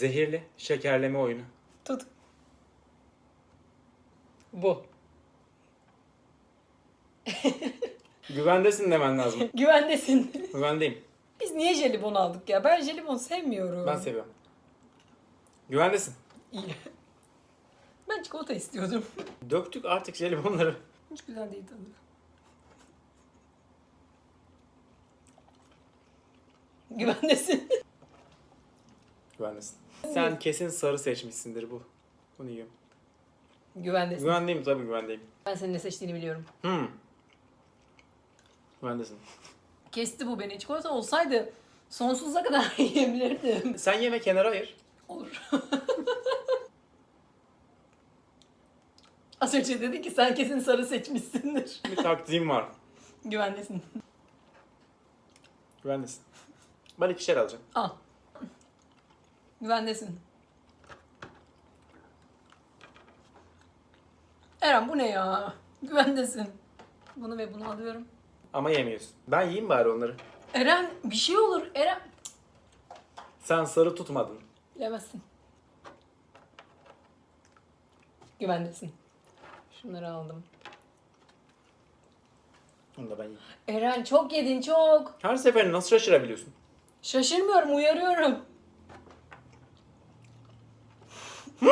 Zehirli şekerleme oyunu. Tut. Bu. Güvendesin demen lazım. Güvendesin. Güvendeyim. Biz niye jelibon aldık ya? Ben jelibon sevmiyorum. Ben seviyorum. Güvendesin. İyi. Ben çikolata istiyordum. Döktük artık jelibonları. Hiç güzel değil tadı. Güvendesin. Güvendesin. Sen kesin sarı seçmişsindir bu. Bunu yiyorum. Güvendesin. Güvendeyim tabii güvendeyim. Ben senin ne seçtiğini biliyorum. Hmm. Güvendesin. Kesti bu beni. Çikolata olsaydı sonsuza kadar yiyebilirdim. Sen yeme kenara ayır. Olur. Az önce dedi ki sen kesin sarı seçmişsindir. Bir taktiğim var. Güvendesin. Güvendesin. Ben ikişer alacağım. Al. Güvendesin. Eren bu ne ya? Güvendesin. Bunu ve bunu alıyorum. Ama yemiyorsun. Ben yiyeyim bari onları. Eren bir şey olur. Eren. Sen sarı tutmadın. Bilemezsin. Güvendesin. Şunları aldım. Onu da ben yiyeyim. Eren çok yedin çok. Her seferinde nasıl şaşırabiliyorsun? Şaşırmıyorum uyarıyorum.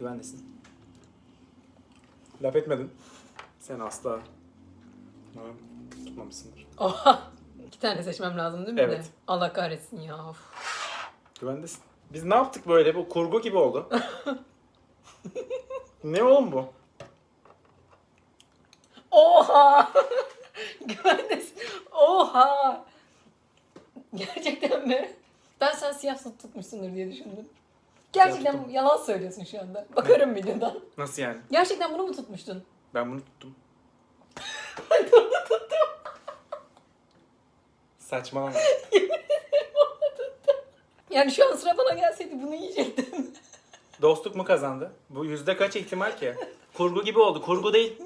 Güvendesin. Laf etmedin. Sen asla Ha, tutmamışsındır. Oha. İki tane seçmem lazım değil mi? Evet. De? Allah kahretsin ya. Of. Güvendesin. Biz ne yaptık böyle? Bu kurgu gibi oldu. ne oğlum bu? Oha! Güvendesin. Oha! Gerçekten mi? Ben sen siyah süt tutmuşsundur diye düşündüm. Gerçekten tuttum. yalan söylüyorsun şu anda. Bakarım videodan. Nasıl yani? Gerçekten bunu mu tutmuştun? Ben bunu tuttum. Ben onu tuttum. Saçmalama. Yani şu an sıra bana gelseydi bunu yiyecektim. Dostluk mu kazandı? Bu yüzde kaç ihtimal ki? Kurgu gibi oldu. Kurgu değil.